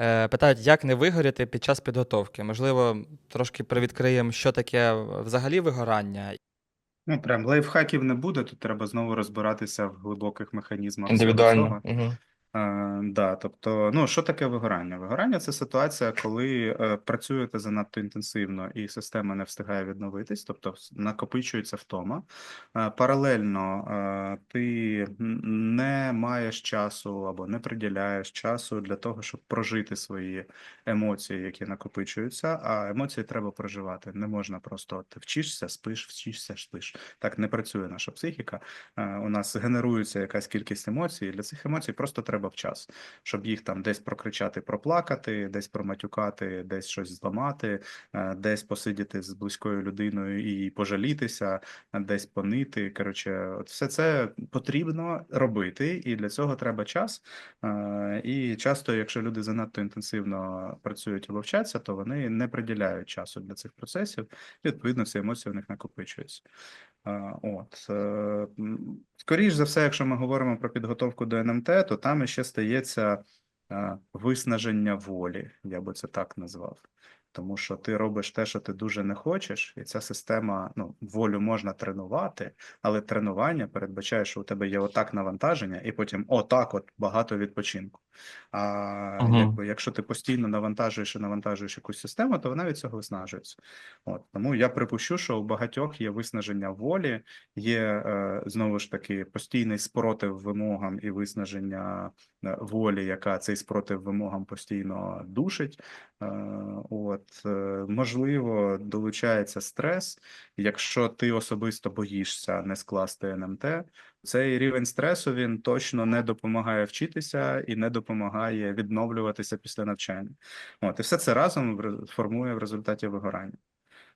Е, Питають, як не вигоріти під час підготовки. Можливо, трошки привідкриємо, що таке взагалі вигорання. Ну, прям лайфхаків не буде, тут треба знову розбиратися в глибоких механізмах Індивідуально. Угу. Е, да, тобто, ну що таке вигорання? Вигорання це ситуація, коли е, працюєте занадто інтенсивно і система не встигає відновитись, тобто накопичується втома. Е, паралельно е, ти не маєш часу або не приділяєш часу для того, щоб прожити свої емоції, які накопичуються. А емоції треба проживати. Не можна просто ти вчишся, спиш, вчишся, спиш. Так не працює наша психіка. Е, У нас генерується якась кількість емоцій. і Для цих емоцій просто треба в час, щоб їх там десь прокричати, проплакати, десь проматюкати, десь щось зламати, е, десь посидіти з близькою людиною і пожалітися, е, десь понити. Коротше, от все це потрібно робити, і для цього треба час. Е, І часто, якщо люди занадто інтенсивно працюють або вчаться, то вони не приділяють часу для цих процесів, і відповідно ці емоції в них накопичуються. А, От е, скоріш за все, якщо ми говоримо про підготовку до НМТ, то там ще стається е, виснаження волі, я би це так назвав. Тому що ти робиш те, що ти дуже не хочеш, і ця система, ну, волю можна тренувати, але тренування передбачає, що у тебе є отак навантаження, і потім отак от багато відпочинку. А Мгм. якби, якщо ти постійно навантажуєш і навантажуєш якусь систему, то вона від цього виснажується. От тому я припущу, що у багатьох є виснаження волі, є е, знову ж таки постійний спротив вимогам і виснаження е, волі, яка цей спротив вимогам постійно душить. Е, От можливо, долучається стрес. Якщо ти особисто боїшся не скласти НМТ, цей рівень стресу він точно не допомагає вчитися і не допомагає відновлюватися після навчання. От і все це разом формує в результаті вигорання.